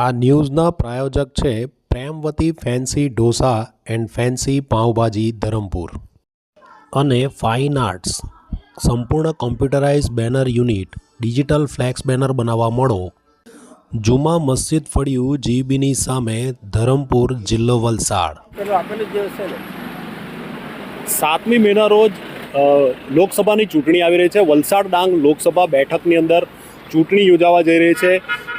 આ ન્યૂઝના પ્રાયોજક છે Premvati fancy dosa and fancy pav bhaji Dharampur. અને ફાઇન આર્ટ્સ. સંપૂર્ણ computerise banner unit, digital flex banner બનાવવા મળો. જુમા મસ્જિદ ફળિયું જીબીની સામે ધરમપુર જિલ્લો વલસાડ. સાતમી મેના રોજ લોકસભાની ચૂંટણી આવી રહી છે. વલસાડ ડાંગ લોકસભા બેઠકની અંદર ચૂંટણી યોજાવા જઈ રહી છે.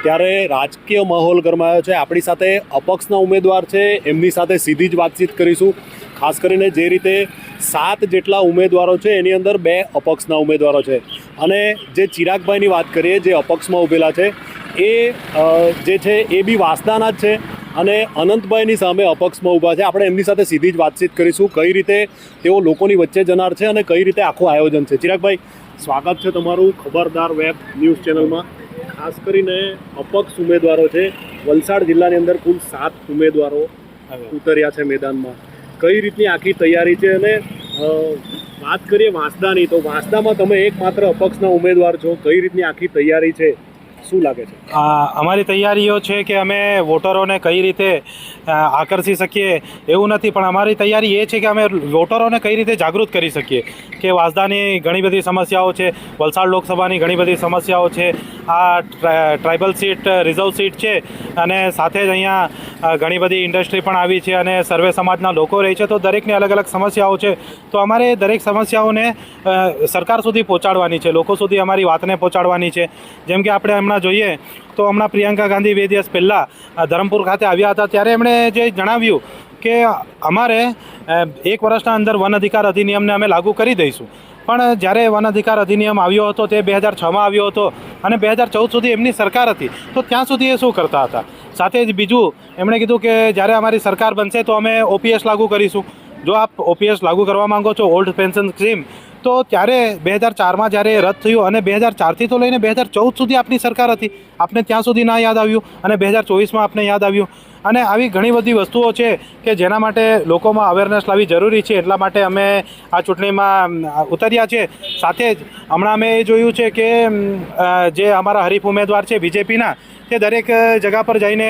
ત્યારે રાજકીય માહોલ ગરમાયો છે. આપણી સાથે અપક્ષના ઉમેદવાર છે. એમની સાથે સીધી જ વાતચીત કરીશું. ખાસ કરીને જે રીતે સાત જેટલા ઉમેદવારો છે, એની અંદર બે અપક્ષના ઉમેદવારો છે. અને જે ચિરાગભાઈની વાત કરીએ, જે અપક્ષમાં ઊભેલા છે, એ જે છે, એ બી વાસદાના જ છે અને અનંતભાઈની સામે અપક્ષમાં ઊભા છે. આપણે એમની સાથે સીધી જ વાતચીત કરીશું. કઈ રીતે તેઓ લોકોની વચ્ચે જનાર છે અને કઈ રીતે આખું આયોજન છે. ચિરાગભાઈ સ્વાગત છે તમારું ખબરદાર વેબ ન્યૂઝ ચેનલમાં. ખાસ કરીને અપક્ષ ઉમેદવારો છે. વલસાડ જિલ્લાની અંદર કુલ સાત ઉમેદવારો ઉતર્યા છે મેદાનમાં. કઈ રીતની આખી તૈયારી છે અને વાત કરીએ વાંસદાની તો વાંસદામાં તમે એકમાત્ર અપક્ષના ઉમેદવાર છો. કઈ રીતની આખી તૈયારી છે? શું લાગે છે? અમારી તૈયારીઓ છે કે અમે વોટરોને કઈ રીતે આકર્ષી શકીએ એવું નથી, પણ અમારી તૈયારી એ છે કે અમે વોટરોને કઈ રીતે જાગૃત કરી શકીએ. કે વાસદાની ઘણી બધી સમસ્યાઓ છે, વલસાડ લોકસભાની ઘણી બધી સમસ્યાઓ છે, આ ટ્રા- ટ્રાઇબલ સીટ, રિઝર્વ સીટ છે, અને સાથે જ અહીંયા ઘણી બધી ઇન્ડસ્ટ્રી પણ આવી છે અને સર્વે સમાજના લોકો રહે છે. તો દરેકની અલગ અલગ સમસ્યાઓ છે. તો અમારે દરેક સમસ્યાઓને સરકાર સુધી પહોંચાડવાની છે. લોકો સુધી અમારી વાતને પહોંચાડવાની છે. જેમ કે આપણે હમણાં જોઈએ, તો હમણાં પ્રિયંકા ગાંધી બે દિવસ પહેલાં ધરમપુર ખાતે આવ્યા હતા. ત્યારે એમણે જે જણાવ્યું કે અમારે એક વર્ષના અંદર વન અધિકાર અધિનિયમને અમે લાગુ કરી દઈશું. પણ જ્યારે વન અધિકાર અધિનિયમ આવ્યો હતો તે બે હજાર છમાં આવ્યો હતો અને બે હજાર ચૌદ સુધી એમની સરકાર હતી. તો ત્યાં સુધી એ શું કરતા હતા? સાથે જ બીજું એમણે કીધું કે જ્યારે અમારી સરકાર બનશે તો અમે ઓપીએસ લાગુ કરીશું. જો આપ ઓપીએસ લાગુ કરવા માંગો છો ઓલ્ડ પેન્શન સ્કીમ તો ત્યારે બે હજાર ચારમાં જ્યારે રદ થયું અને બે હજાર ચારથી તો લઈને બે હજાર ચૌદ સુધી આપની સરકાર હતી. આપને ત્યાં સુધી ના યાદ આવ્યું અને બે હજાર ચોવીસમાં આપને યાદ આવ્યું. અને આવી ઘણી બધી વસ્તુઓ છે કે જેના માટે લોકોમાં અવેરનેસ લાવવી જરૂરી છે, એટલા માટે અમે આ ચૂંટણીમાં ઉતર્યા છે. સાથે જ હમણાં અમે એ જોયું છે કે જે અમારા હરીફ ઉમેદવાર છે બીજેપીના તે દરેક જગા પર જઈને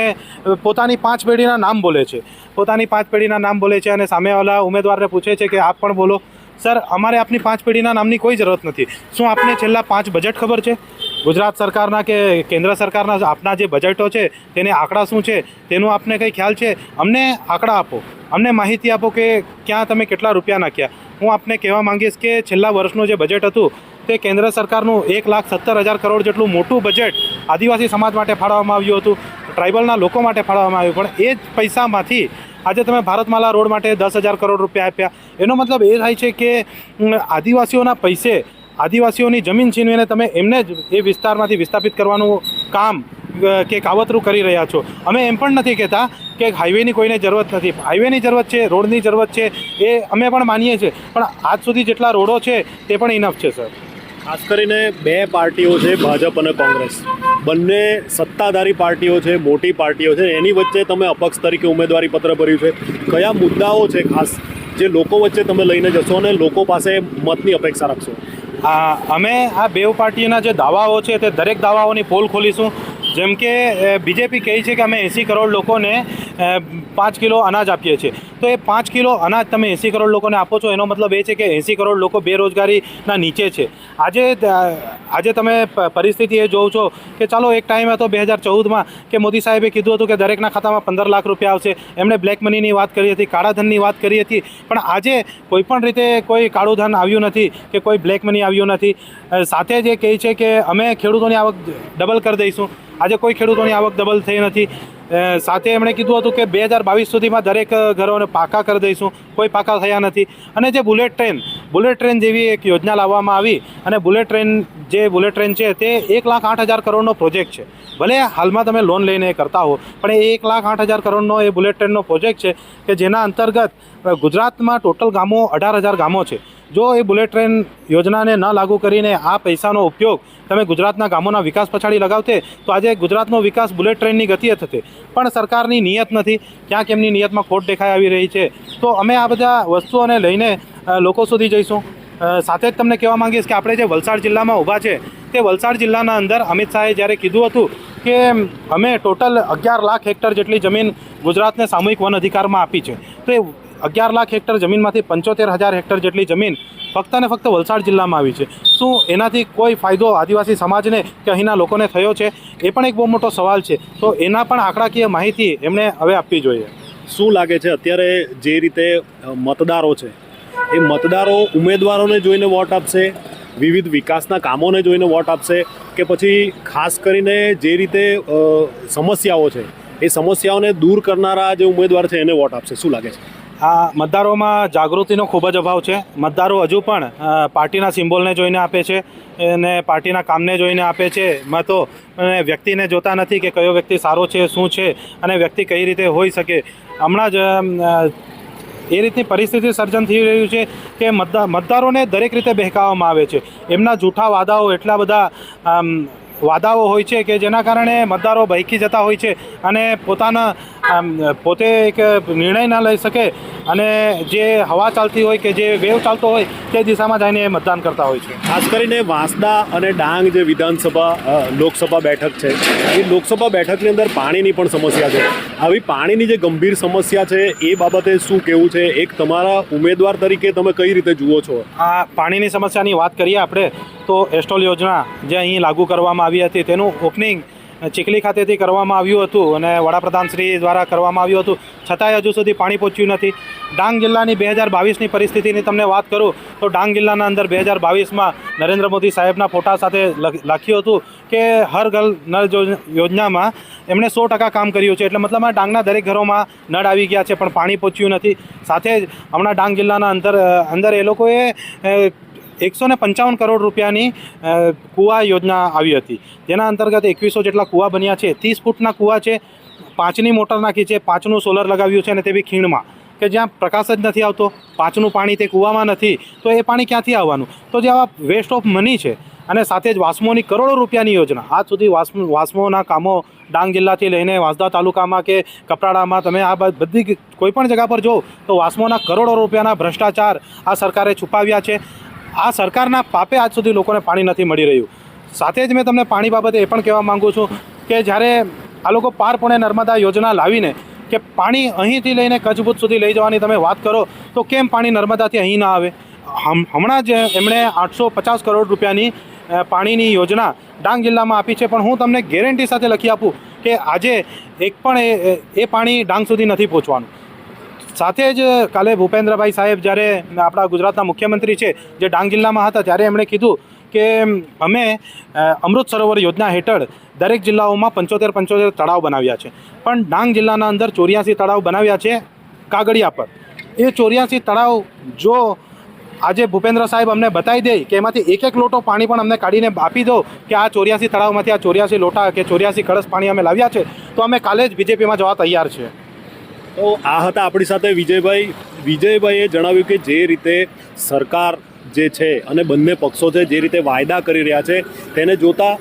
પોતાની પાંચ પેઢીના નામ બોલે છે. પોતાની પાંચ પેઢીના નામ બોલે છે અને સામેવાળા ઉમેદવારને પૂછે છે કે આપ પણ બોલો. સર, અમારે આપની પાંચ પેઢીના નામની કોઈ જરૂરત નથી. શું આપને છેલ્લા પાંચ બજેટ ખબર છે? ગુજરાત સરકારના કે કેન્દ્ર સરકારના આપના જે બજેટો છે, તેને આંકડા શું છે, તેનું આપને કંઈ ખ્યાલ છે? અમને આંકડા આપો. અમને માહિતી આપો કે ક્યાં તમે કેટલા રૂપિયા નાખ્યા. હું આપને કહેવા માંગીશ કે છેલ્લા વર્ષનું જે બજેટ હતું, તે કેન્દ્ર સરકારનું એક લાખ સત્તર હજાર કરોડ જેટલું મોટું બજેટ આદિવાસી સમાજ માટે ફાળવવામાં આવ્યું હતું, ટ્રાઇબલના લોકો માટે ફાળવવામાં આવ્યું. પણ એ જ પૈસામાંથી આજે તમે ભારતમાલા રોડ માટે દસ હજાર કરોડ રૂપિયા આપ્યા. એનો મતલબ એ થાય છે કે આદિવાસીઓના પૈસે આદિવાસીઓની જમીન છીનવીને તમે એમને જ એ વિસ્તારમાંથી વિસ્થાપિત કરવાનું કામ કે કાવતરું કરી રહ્યા છો. અમે એમ પણ નથી કહેતા કે હાઈવેની કોઈને જરૂરત નથી. હાઈવેની જરૂરત છે, રોડની જરૂરત છે, એ અમે પણ માનીએ છીએ. પણ આજ સુધી જેટલા રોડો છે, તે પણ ઇનફ છે, સર. ખાસ કરીને બે પાર્ટીઓ છે, ભાજપ અને કોંગ્રેસ. બંને સત્તાધારી પાર્ટીઓ છે, મોટી પાર્ટીઓ છે. એની વચ્ચે તમે અપક્ષ તરીકે ઉમેદવારી પત્ર ભર્યું છે. કયા મુદ્દાઓ છે ખાસ જે લોકો વચ્ચે તમે લઈને જશો અને લોકો પાસે મતની અપેક્ષા રાખશો. અમે આ બેવ પાર્ટીના જે દાવાઓ છે તે દરેક દાવાઓની પોલ ખોલીશું. જેમ કે બીજેપી કહે છે કે અમે એંસી કરોડ લોકોને પાંચ કિલો અનાજ આપીએ છીએ. તો એ પાંચ કિલો અનાજ તમે એંસી કરોડ લોકોને આપો છો, એનો મતલબ એ છે કે એંસી કરોડ લોકો બેરોજગારીના નીચે છે. આજે આજે તમે પરિસ્થિતિ એ જોઉં છો કે ચાલો એક ટાઈમ હતો બે હજાર ચૌદમાં કે મોદી સાહેબે કીધું હતું કે દરેકના ખાતામાં પંદર લાખ રૂપિયા આવશે. એમણે બ્લેક મનીની વાત કરી હતી, કાળા ધનની વાત કરી હતી. પણ આજે કોઈપણ રીતે કોઈ કાળું ધન આવ્યું નથી કે કોઈ બ્લેક મની આવ્યું નથી. સાથે જ એ કહે છે કે અમે ખેડૂતોની આવક ડબલ કરી દઈશું. આજે કોઈ ખેડૂતોની આવક ડબલ થઈ નથી. સાથે એમણે કીધું હતું કે બે હજાર બાવીસ સુધીમાં દરેક ઘરોને પાકા કરી દઈશું. કોઈ પાકા થયા નથી. અને જે બુલેટ ટ્રેન બુલેટ ટ્રેન જેવી એક યોજના લાવવામાં આવી અને બુલેટ ટ્રેન જે બુલેટ ટ્રેન છે તે એક લાખ આઠ હજાર કરોડનો પ્રોજેક્ટ છે. ભલે હાલમાં તમે લોન લઈને કરતા હો, પણ એ એક લાખ આઠ હજાર કરોડનો એ બુલેટ ટ્રેનનો પ્રોજેક્ટ છે કે જેના અંતર્ગત ગુજરાતમાં ટોટલ ગામો અઢાર હજાર ગામો છે. જો એ બુલેટ ટ્રેન યોજનાને ન લાગુ કરીને આ પૈસાનો ઉપયોગ તમે ગુજરાતના ગામોના વિકાસ પછાડી લગાવતે, તો આજે ગુજરાતનો વિકાસ બુલેટ ટ્રેનની ગતિએ થતે. પણ સરકારની નિયત નથી. ક્યાંક એમની નિયતમાં ખોટ દેખાઈ આવી રહી છે. તો અમે આ બધા વસ્તુઓને લઈને લોકો સુધી જઈશું. સાથે જ તમને કહેવા માંગીશ કે આપણે જે વલસાડ જિલ્લામાં ઊભા છે, તે વલસાડ જિલ્લાના અંદર અમિત શાહે જ્યારે કીધું હતું કે અમે ટોટલ અગિયાર લાખ હેક્ટર જેટલી જમીન ગુજરાતને સામૂહિક વન અધિકારમાં આપી છે. તો એ અગિયાર લાખ હેક્ટર જમીનમાંથી પંચોતેર હજાર હેક્ટર જેટલી જમીન ફક્ત ને ફક્ત વલસાડ જિલ્લામાં આવી છે. શું એનાથી કોઈ ફાયદો આદિવાસી સમાજને કે અહીંના લોકોને થયો છે? એ પણ એક બહુ મોટો સવાલ છે. તો એના પણ આંકડાકીય માહિતી એમણે હવે આપવી જોઈએ. શું લાગે છે અત્યારે જે રીતે મતદારો છે? એ મતદારો ઉમેદવારોને જોઈને વોટ આપશે? વિવિધ વિકાસના કામોને જોઈને વોટ આપશે? કે પછી ખાસ કરીને જે રીતે સમસ્યાઓ છે, એ સમસ્યાઓને દૂર કરનારા જે ઉમેદવાર છે એને વોટ આપશે? શું લાગે છે? આ મતદારોમાં જાગૃતિનો ખૂબ જ અભાવ છે. મતદારો હજુ પણ પાર્ટીના સિમ્બોલને જોઈને આપે છે અને પાર્ટીના કામને જોઈને આપે છે. મતો અને વ્યક્તિને જોતા નથી કે કયો વ્યક્તિ સારો છે, શું છે અને વ્યક્તિ કઈ રીતે હોઈ શકે. હમણાં જ એ રીતની પરિસ્થિતિ સર્જન થઈ રહ્યું છે કે મતદાર મતદારોને દરેક રીતે બહેકાવવામાં આવે છે. એમના જૂઠા વાદાઓ એટલા બધા વાદાઓ હોય છે કે જેના કારણે મતદારો ભયકી જતા હોય છે અને પોતાના પોતે એક નિર્ણય ના લઈ શકે અને જે હવા ચાલતી હોય કે જે વેવ ચાલતો હોય તે દિશામાં જઈને મતદાન કરતા હોય છે. ખાસ કરીને વાંસદા અને ડાંગ જે વિધાનસભા લોકસભા બેઠક છે એ લોકસભા બેઠકની અંદર પાણીની પણ સમસ્યા છે. આવી પાણીની જે ગંભીર સમસ્યા છે એ બાબતે શું કહેવું છે? એક તમારા ઉમેદવાર તરીકે તમે કઈ રીતે જુઓ છો? આ પાણીની સમસ્યાની વાત કરીએ આપણે તો એસ્ટોલ યોજના જે અહીં લાગુ કરવામાં આવી હતી, તેનું ઓપનિંગ ચીખલી ખાતેથી કરવામાં આવ્યું હતું અને વડાપ્રધાન શ્રી દ્વારા કરવામાં આવ્યું હતું. છતાંય હજુ સુધી પાણી પહોંચ્યું નથી. ડાંગ જિલ્લાની બે હજાર બાવીસની પરિસ્થિતિની તમને વાત કરું, તો ડાંગ જિલ્લાના અંદર બે હજાર બાવીસમાં નરેન્દ્ર મોદી સાહેબના ફોટા સાથે લખ- લખ્યું હતું કે હર ઘર નળ યોજનામાં એમણે સો ટકા કામ કર્યું છે. એટલે મતલબ ડાંગના દરેક ઘરોમાં નળ આવી ગયા છે, પણ પાણી પહોંચ્યું નથી. સાથે જ હમણાં ડાંગ જિલ્લાના અંદર અંદર એ લોકોએ એકસો ને પંચાવન કરોડ રૂપિયાની કૂવા યોજના આવી હતી. જેના અંતર્ગત એકવીસો જેટલા કૂવા બન્યા છે, ત્રીસ ફૂટના કૂવા છે, પાંચની મોટર નાખી છે, પાંચનું સોલર લગાવ્યું છે અને તે બી ખીણમાં. કે જ્યાં પ્રકાશ જ નથી આવતો, પાંચનું પાણી તે કૂવામાં નથી, તો એ પાણી ક્યાંથી આવવાનું? તો જે આવા વેસ્ટ ઓફ મની છે, અને સાથે જ વાસ્મોની કરોડો રૂપિયાની યોજના. આજ સુધી વાસ્મો, વાસ્મોના કામો ડાંગ જિલ્લાથી લઈને વાંસદા તાલુકામાં કે કપરાડામાં તમે આ બધી કોઈપણ જગ્યા જગા પર જો તો વાસ્મોના કરોડો રૂપિયાના ભ્રષ્ટાચાર આ સરકારે છુપાવ્યા છે. આ સરકારના પાપે આજ સુધી લોકોને પાણી નથી મળી રહ્યું. સાથે જ મેં તમને પાણી બાબતે એ પણ કહેવા માંગુ છું કે જ્યારે આ લોકો પાર પુણે નર્મદા યોજના લાવીને કે પાણી અહીંથી લઈને કચ્છભૂત સુધી લઈ જવાની તમે વાત કરો, તો કેમ પાણી નર્મદાથી અહીં ના આવે? હમ- હમણાં જ એમણે આઠસો પચાસ કરોડ રૂપિયાની પાણીની યોજના ડાંગ જિલ્લામાં આપી છે. પણ હું તમને ગેરંટી સાથે લખી આપું કે આજે એક પણ એ પાણી ડાંગ સુધી નથી પહોંચવાનું. સાથે જ કાલે ભૂપેન્દ્રભાઈ સાહેબ જ્યારે આપણા ગુજરાતના મુખ્યમંત્રી છે, જે ડાંગ જિલ્લામાં હતા, ત્યારે એમણે કીધું કે, અમે અમૃત સરોવર યોજના હેઠળ દરેક જિલ્લાઓમાં પંચોતેર પંચોતેર તળાવ બનાવ્યા છે. પણ ડાંગ જિલ્લાના અંદર ચોર્યાસી તળાવ બનાવ્યા છે, કાગળિયા પર. એ ચોર્યાસી તળાવ જો આજે ભૂપેન્દ્ર સાહેબ અમને બતાવી દે કે એમાંથી એક એક લોટો પાણી પણ અમને કાઢીને આપી દો કે આ ચોર્યાસી તળાવમાંથી આ ચોર્યાસી લોટા કે ચોર્યાસી કળશ પાણી અમે લાવ્યા છે, તો અમે કાલે જ બીજેપીમાં જવા તૈયાર છે તો આ હતા આપણી સાથે વિજયભાઈ. વિજયભાઈએ જણાવ્યું કે જે રીતે સરકાર જે છે અને બંને પક્ષો છે જે રીતે વાયદા કરી રહ્યા છે, તેને જોતા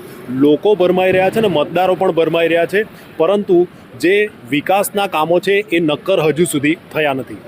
લોકો ભરમાઈ રહ્યા છે અને મતદારો પણ ભરમાઈ રહ્યા છે. પરંતુ જે વિકાસના કામો છે એ નક્કર હજુ સુધી થયા નથી.